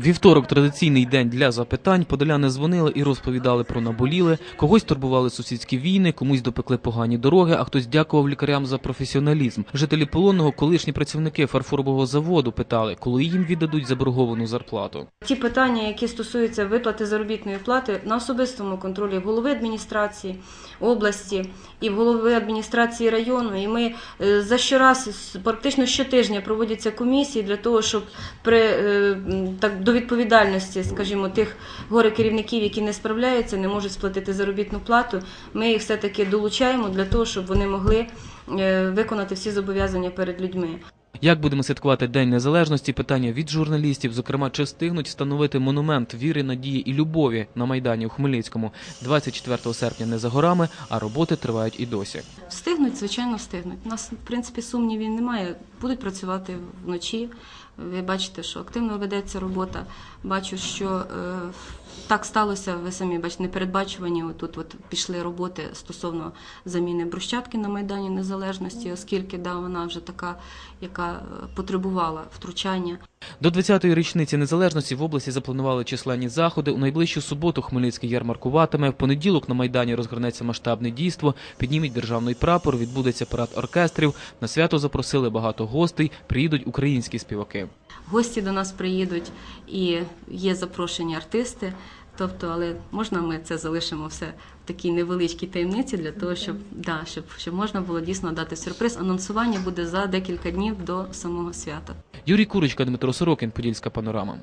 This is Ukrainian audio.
Вівторок традиційний день для запитань. Подоляни дзвонили і розповідали про наболіле. Когось турбували сусідські війни, комусь допекли погані дороги, а хтось дякував лікарям за професіоналізм. Жителі полонного, колишні працівники фарфорового заводу, питали, коли їм віддадуть заборговану зарплату. Ті питання, які стосуються виплати заробітної плати на особистому контролі голови адміністрації області і голови адміністрації району. І ми е, за щораз, практично щотижня проводяться комісії для того, щоб при е, так до відповідальності, скажімо, тих горе керівників, які не справляються, не можуть сплатити заробітну плату. Ми їх все таки долучаємо для того, щоб вони могли е, виконати всі зобов'язання перед людьми. Як будемо святкувати День Незалежності? Питання від журналістів, зокрема, чи встигнуть встановити монумент віри, надії і любові на майдані у Хмельницькому 24 серпня не за горами, а роботи тривають і досі. Встигнуть, звичайно, встигнуть. У нас, в принципі, сумнівів немає. Будуть працювати вночі. Ви бачите, що активно ведеться робота. Бачу, що е, так сталося. Ви самі бачите, непередбачувані. Тут от пішли роботи стосовно заміни брусчатки на майдані Незалежності, оскільки да, вона вже така, яка е, потребувала втручання. До 20-ї річниці незалежності в області запланували численні заходи. У найближчу суботу Хмельницький ярмаркуватиме. В понеділок на майдані розгорнеться масштабне дійство. Піднімуть державний прапор, відбудеться парад оркестрів. На свято запросили багато гостей. Приїдуть українські співаки. Гості до нас приїдуть і є запрошені артисти. Тобто, але можна ми це залишимо все в такій невеличкій таємниці для того, щоб да, щоб, щоб можна було дійсно дати сюрприз. Анонсування буде за декілька днів до самого свята. Юрій Курочка, Дмитро Сорокін, Подільська панорама.